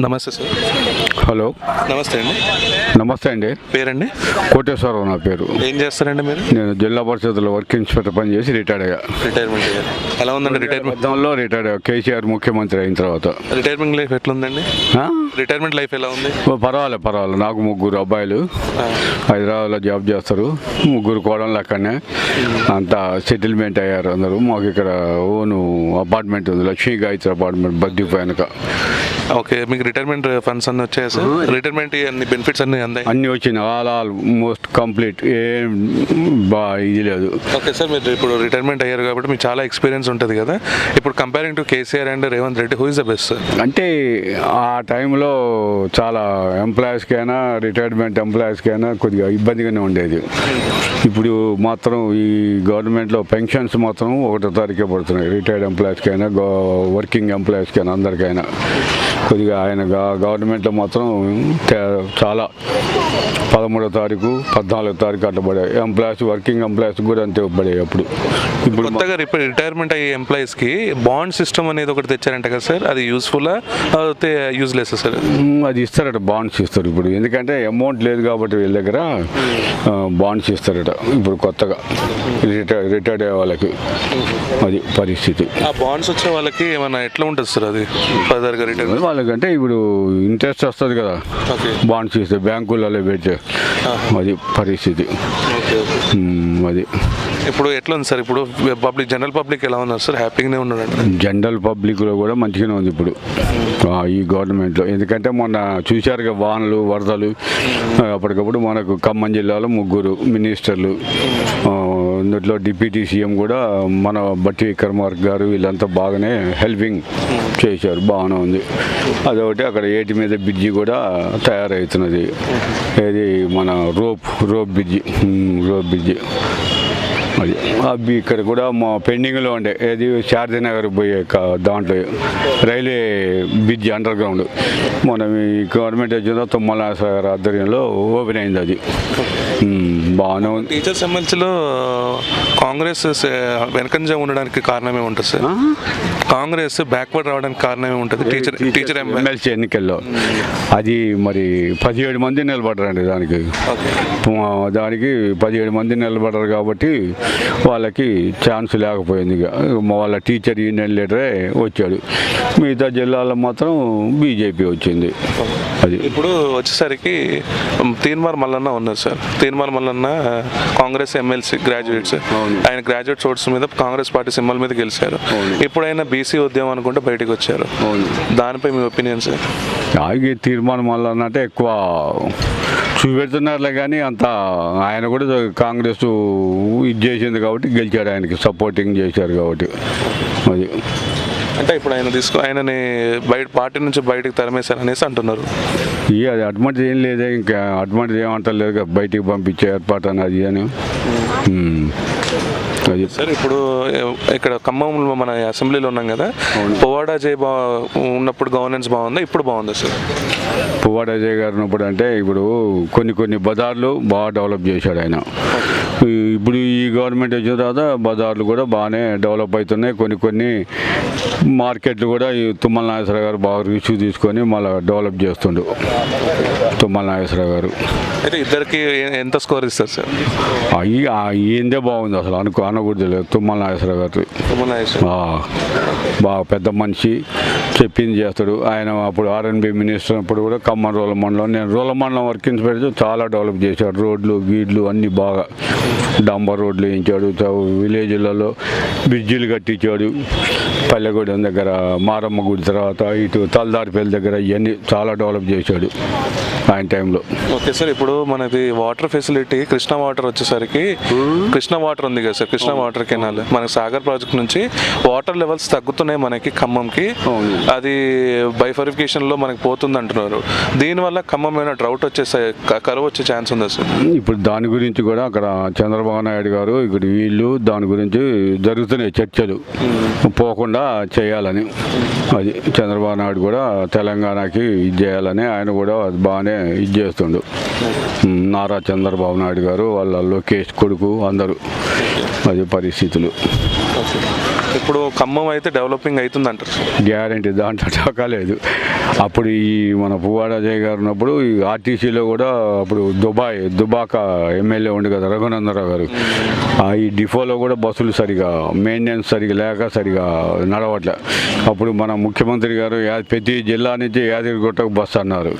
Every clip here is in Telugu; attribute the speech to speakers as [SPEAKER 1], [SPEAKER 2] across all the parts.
[SPEAKER 1] నమస్తే సార్.
[SPEAKER 2] హలో.
[SPEAKER 1] నమస్తే అండి.
[SPEAKER 2] నమస్తే అండి.
[SPEAKER 1] పేరండి?
[SPEAKER 2] కోటేశ్వరరావు నా పేరు.
[SPEAKER 1] ఏం చేస్తారండి మీరు?
[SPEAKER 2] నేను జిల్లా పరిషత్లో వర్క్ ఇన్స్పెక్టర్ పని చేసి రిటైర్డ్ అయ్యా.
[SPEAKER 1] రిటైర్మెంట్ ఎలా ఉందండి రిటైర్మెంట్
[SPEAKER 2] పెద్దంలో రిటైర్డ్ అయ్యా. కేసీఆర్ ముఖ్యమంత్రి అయిన తర్వాత.
[SPEAKER 1] రిటైర్మెంట్ లైఫ్ ఎట్లా ఉందండి? రిటైర్మెంట్ లైఫ్ ఎలా ఉంది?
[SPEAKER 2] పర్వాలేదు పర్వాలేదు నాకు ముగ్గురు అబ్బాయిలు. హైదరాబాద్లో జాబ్ చేస్తారు. ముగ్గురు కోడళ్ళు అక్కడనే అంతా సెటిల్మెంట్ అయ్యారు అందరూ. మాకు ఇక్కడ ఓను అపార్ట్మెంట్ ఉంది. లక్ష్మీ గాయత్రి అపార్ట్మెంట్ బద్దీ పైనక
[SPEAKER 1] ఓకే మీకు రిటైర్మెంట్ ఫండ్స్ అన్ని వచ్చాయి సార్ రిటైర్మెంట్ అన్ని బెనిఫిట్స్ అన్ని అందాయి?
[SPEAKER 2] అన్నీ వచ్చినాయి ఆల్ ఆల్ మోస్ట్ కంప్లీట్ ఏం బా ఇది లేదు.
[SPEAKER 1] ఓకే సార్ మీరు ఇప్పుడు రిటైర్మెంట్ అయ్యారు కాబట్టి మీకు చాలా ఎక్స్పీరియన్స్ ఉంటుంది కదా. ఇప్పుడు comparing to KCR and Revanth Reddy who is the best sir
[SPEAKER 2] అంటే ఆ టైంలో చాలా ఎంప్లాయీస్కి అయినా రిటైర్మెంట్ ఎంప్లాయీస్కి అయినా కొద్దిగా ఇబ్బందిగానే ఉండేది. ఇప్పుడు మాత్రం ఈ గవర్నమెంట్లో పెన్షన్స్ మాత్రం ఒకటో తారీఖే పడుతున్నాయి. రిటైర్డ్ ఎంప్లాయీస్కి అయినా వర్కింగ్ ఎంప్లాయీస్కి అయినా అందరికైనా. కొద్దిగా ఆయన గవర్నమెంట్లో మాత్రం చాలా పదమూడో తారీఖు పద్నాలుగో తారీఖు అట్లా పడాయి ఎంప్లాయీస్ వర్కింగ్ ఎంప్లాయీస్ కూడా అంతే పడాయి అప్పుడు. ఇప్పుడు
[SPEAKER 1] కొత్తగా రిటైర్మెంట్ అయ్యే ఎంప్లాయీస్కి బాండ్ సిస్టమ్ అనేది ఒకటి తెచ్చారంట కదా సార్? అది యూస్ఫుల్ అయితే యూజ్లెస్ సార్?
[SPEAKER 2] అది ఇస్తారట బాండ్స్ ఇస్తారు ఇప్పుడు. ఎందుకంటే అమౌంట్ లేదు కాబట్టి వీళ్ళ దగ్గర బాండ్స్ ఇస్తారట ఇప్పుడు కొత్తగా. రిటైర్ రిటైర్డ్ అయ్యే వాళ్ళకి అది పరిస్థితి.
[SPEAKER 1] ఆ బాండ్స్ వచ్చే వాళ్ళకి ఏమైనా ఎట్లా ఉంటుంది సార్ అది? ఫర్దర్గా రిటైర్
[SPEAKER 2] వాళ్ళకంటే ఇప్పుడు ఇంట్రెస్ట్ వస్తుంది కదా. బాండ్స్ ఇస్తే బ్యాంకులలో పెడితే అది పరిస్థితి. అది.
[SPEAKER 1] ఇప్పుడు ఎట్లా ఉంది సార్? ఇప్పుడు పబ్లిక్ జనరల్ పబ్లిక్ ఎలా ఉన్నారు సార్? హ్యాపీగానే ఉన్నారంట
[SPEAKER 2] జనరల్ పబ్లిక్లో కూడా మంచిగానే ఉంది ఇప్పుడు. ఈ గవర్నమెంట్లో. ఎందుకంటే మొన్న చూశారుగా వానలు వరదలు. అప్పటికప్పుడు మనకు ఖమ్మం జిల్లాలో ముగ్గురు మినిస్టర్లు అందులో ఇందులో డిప్యూటీ సీఎం కూడా మన బట్టి కర్మార్ గారు వీళ్ళంతా బాగానే హెల్పింగ్ చేశారు బాగానే ఉంది. అదొకటి అక్కడ ఏటి మీద బ్రిడ్జి కూడా తయారవుతున్నది. ఏది మన rope rope bridge rope bridge. అది అవి ఇక్కడ కూడా మా పెండింగ్లో ఉండే ఏది శారదీనగర్ పోయే దాంట్లో రైల్వే బ్రిడ్జ్ అండర్ గ్రౌండ్ మనం ఈ గవర్నమెంట్ వచ్చిన తుమ్మల ఆధ్వర్యంలో ఓపెన్ అయింది అది. బాగానే ఉంది.
[SPEAKER 1] టీచర్స్ ఎమ్మెల్సీలో కాంగ్రెస్ వెనకంజ ఉండడానికి కారణమే ఉంటుంది సార్. కాంగ్రెస్ బ్యాక్వర్డ్ రావడానికి కారణమే ఉంటుంది. టీచర్ టీచర్
[SPEAKER 2] ఎమ్మెల్సీ ఎన్నికల్లో. అది మరి పదిహేడు మంది నిలబడరండి దానికి. దానికి పదిహేడు మంది నిలబడరు కాబట్టి వాళ్ళకి ఛాన్స్ లేకపోయింది వాళ్ళ టీచర్ యూనియన్ లీడరే వచ్చాడు. మిగతా జిల్లాలో మాత్రం బీజేపీ వచ్చింది. అది.
[SPEAKER 1] ఇప్పుడు వచ్చేసరికి తీన్మార్ మల్లన్న ఉన్నారు sir. Teenmar Mallanna Congress MLC graduates. ఆయన గ్రాడ్యుయేట్ ఓట్స్ మీద కాంగ్రెస్ పార్టీ సింబల్ మీద గెలిచారు. ఆయన బీసీ ఉద్యమం అనుకుంటే బయటకు వచ్చారు. దానిపై మీ ఒపీనియన్ సార్
[SPEAKER 2] ఆగి తీర్మానం వల్ల అంటే ఎక్కువ చూపెడుతున్నారులే కానీ అంత ఆయన కూడా కాంగ్రెస్ ఇది చేసింది కాబట్టి గెలిచాడు ఆయనకి సపోర్టింగ్ చేశారు కాబట్టి. అది
[SPEAKER 1] అంటే ఇప్పుడు ఆయన తీసుకో ఆయనని బయట పార్టీ నుంచి బయటకు తరిమేశారు అనేసి అంటున్నారు.
[SPEAKER 2] ఇక అది అటువంటిది ఏం లేదే ఇంకా అటువంటిది ఏమంటలేదు కదా, బయటికి పంపించే ఏర్పాటు అని. అది అని
[SPEAKER 1] సార్ ఇప్పుడు ఇక్కడ ఖమ్మంలో మన అసెంబ్లీలో ఉన్నాం కదా
[SPEAKER 2] అవును.
[SPEAKER 1] పోవాడా జై బా ఉన్నప్పుడు గవర్నెన్స్ బాగుందా ఇప్పుడు బాగుందా సార్?
[SPEAKER 2] పువ్వాడ అజయ్ గారు ఉన్నప్పుడు అంటే ఇప్పుడు కొన్ని కొన్ని బజార్లు బాగా డెవలప్ చేశాడు ఆయన. ఇప్పుడు ఈ గవర్నమెంట్ వచ్చిన తర్వాత బజార్లు కూడా బాగానే డెవలప్ అవుతున్నాయి. కొన్ని కొన్ని మార్కెట్లు కూడా ఈ తుమ్మల నాగేశ్వరరావు గారు బాగా రిస్క్ తీసుకొని మళ్ళీ డెవలప్ చేస్తుండు. తుమ్మల నాగేశ్వరరావు గారు.
[SPEAKER 1] అయితే ఇద్దరికి ఎంత స్కోర్ ఇస్తారు సార్?
[SPEAKER 2] అయ్యి ఏందే బాగుంది అసలు అనుకో తుమ్మల నాగేశ్వరరావు గారు
[SPEAKER 1] తుమ్మల నాగేశ్వర.
[SPEAKER 2] ఆ, బాగా పెద్ద మనిషి చెప్పింది చేస్తాడు. ఆయన అప్పుడు ఆర్ఎన్బి మినిస్టర్ అప్పుడు కూడా ఖమ్మం రోల మండలం. నేను రోల మండలం వర్క్ ఇన్స్పెక్టర్ చాలా డెవలప్ చేశాడు. రోడ్లు గీడ్లు అన్నీ బాగా డాంబర్ రోడ్లు వేయించాడు. విలేజ్లలో బ్రిడ్జిలు కట్టించాడు. పల్లెగూడెం దగ్గర మారమ్మ గుడి తర్వాత ఇటు తలదారిపల్లి దగ్గర ఇవన్నీ చాలా డెవలప్ చేశాడు ఆయన టైంలో
[SPEAKER 1] ఓకే సార్ ఇప్పుడు మనది వాటర్ ఫెసిలిటీ కృష్ణా వాటర్ వచ్చేసరికి కృష్ణా వాటర్ ఉంది కదా సార్ కృష్ణా వాటర్ కెనాల్ మనకి సాగర్ ప్రాజెక్ట్ నుంచి వాటర్ లెవెల్స్ తగ్గుతున్నాయి మనకి ఖమ్మంకి. అది బైఫరిఫికేషన్లో మనకి పోతుంది అంటున్నారు. దీనివల్ల ఖమ్మం ఏమైనా డ్రౌట్ వచ్చేసే కరువు వచ్చే ఛాన్స్ ఉందా సార్?
[SPEAKER 2] ఇప్పుడు దాని గురించి కూడా అక్కడ చంద్రబాబు నాయుడు గారు ఇక్కడ వీళ్ళు దాని గురించి జరుగుతున్నాయి చర్చలు. పోకుండా చేయాలని. అది చంద్రబాబు నాయుడు కూడా తెలంగాణకి ఇది చేయాలని ఆయన కూడా అది బాగానే ఇది చేస్తుండు. నారా చంద్రబాబు నాయుడు గారు వాళ్ళ లోకేష్ కొడుకు అందరూ. అది పరిస్థితులు.
[SPEAKER 1] ఇప్పుడు ఖమ్మం అయితే డెవలపింగ్ అవుతుంది అంటారు
[SPEAKER 2] గ్యారంటీ దాంట్లో లేదు. అప్పుడు ఈ మన పువ్వాడ అజయ్ గారు ఉన్నప్పుడు ఈ ఆర్టీసీలో కూడా అప్పుడు దుబాయ్ దుబాక ఎమ్మెల్యే ఉండే కదా రఘునందరావు గారు. ఆ ఈ డిపోలో కూడా బస్సులు సరిగా మెయింటెనెన్స్ సరిగా లేక సరిగా నడవట్లే. అప్పుడు మన ముఖ్యమంత్రి గారు ప్రతి జిల్లా నుంచి యాదగిరిగుట్టకు బస్సు అన్నారు.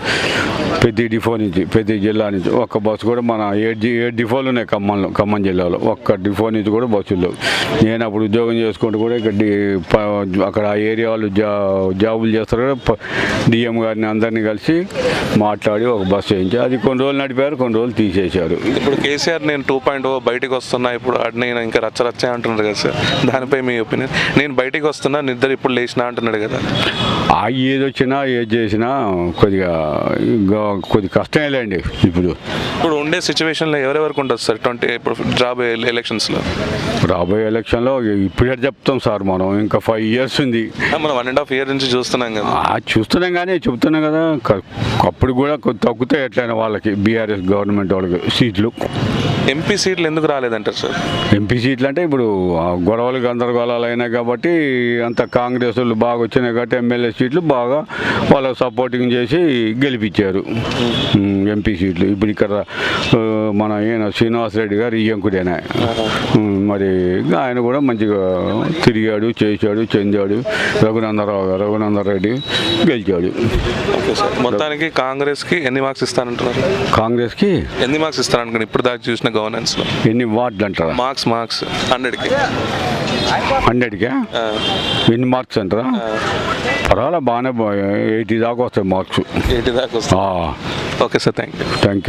[SPEAKER 2] ప్రతి డిపో నుంచి ప్రతి జిల్లా నుంచి. ఒక్క బస్సు కూడా మన ఏడు జి- ఏడు డిపోలు ఉన్నాయి ఖమ్మంలో ఖమ్మం జిల్లాలో. ఒక్క డిపో నుంచి కూడా బస్సులు నేను అప్పుడు ఉద్యోగం చేసుకుంటూ కూడా ఇక్కడ అక్కడ ఆ ఏరియా వాళ్ళు జా జాబులు చేస్తారు కూడా డిఎం గారిని అందరినీ కలిసి మాట్లాడి ఒక బస్సు వేయించి అది కొన్ని రోజులు నడిపారు కొన్ని రోజులు తీసేశారు.
[SPEAKER 1] ఇప్పుడు కేసీఆర్ నేను టూ పాయింట్ ఓ బయటికి వస్తున్నా ఇప్పుడు నేను ఇంకా రచ్చ రచ్చ అంటున్నాడు కదా సార్. దానిపై మీ ఒపీనియన్? నేను బయటికి వస్తున్నా నిద్ర ఇప్పుడు లేచినా అంటున్నాడు కదా.
[SPEAKER 2] ఆ ఏది వచ్చినా ఏది చేసినా కొద్దిగా కొద్ది కష్టమేలేండి ఇప్పుడు.
[SPEAKER 1] ఇప్పుడు ఉండే సిచ్యువేషన్లో ఎవరెవరికి ఉంటుంది సార్? ట్వంటీ ఇప్పుడు జాబ్ ఎలక్షన్స్లో.
[SPEAKER 2] రాబోయే ఎలక్షన్లో ఇప్పుడే చెప్తాం సార్ మనం ఇంకా ఫైవ్ ఇయర్స్ ఉంది.
[SPEAKER 1] మనం వన్ అండ్ హాఫ్ ఇయర్ నుంచి చూస్తున్నాం కదా.
[SPEAKER 2] చూస్తున్నాం కానీ చెప్తున్నాం కదా అప్పుడు కూడా తగ్గుతాయి ఎట్లయినా వాళ్ళకి బీఆర్ఎస్ గవర్నమెంట్ వాళ్ళకి సీట్లు.
[SPEAKER 1] ఎంపీ సీట్లు ఎందుకు రాలేదంటారు సార్?
[SPEAKER 2] ఎంపీ సీట్లు అంటే ఇప్పుడు గొడవలు గందరగోళాలు అయినాయి కాబట్టి అంత కాంగ్రెస్ వాళ్ళు బాగా వచ్చినాయి కాబట్టి ఎమ్మెల్యే సీట్లు బాగా వాళ్ళకు సపోర్టింగ్ చేసి గెలిపించారు. ఎంపీ సీట్లు. ఇప్పుడు ఇక్కడ మన ఈయన శ్రీనివాసరెడ్డి గారు ఇయ్యంకుడేనా ఉమ్, మరి ఆయన కూడా మంచిగా తిరిగాడు చేశాడు చెందాడు. రఘునందరావు గారు రఘునందన్ రెడ్డి గెలిచాడు.
[SPEAKER 1] ఓకే సార్ మొత్తానికి కాంగ్రెస్కి ఎన్ని మార్క్స్ ఇస్తానంటున్నారు?
[SPEAKER 2] కాంగ్రెస్కి?
[SPEAKER 1] ఎన్ని మార్క్స్ ఇస్తారనుకుని ఇప్పుడు దాకా చూసిన గవర్నెన్స్లో?
[SPEAKER 2] ఎన్ని వార్డులు అంటారా
[SPEAKER 1] మార్క్స్ మార్క్స్. హండ్రెడ్కి.
[SPEAKER 2] హండ్రెడ్కా? ఎన్ని మార్క్స్ అంటారా? పర్వాలే బాగానే ఎయిటీ దాకా వస్తాయి మార్క్స్.
[SPEAKER 1] ఎయిటీ దాకా వస్తుంది okay sir thank you
[SPEAKER 2] thank you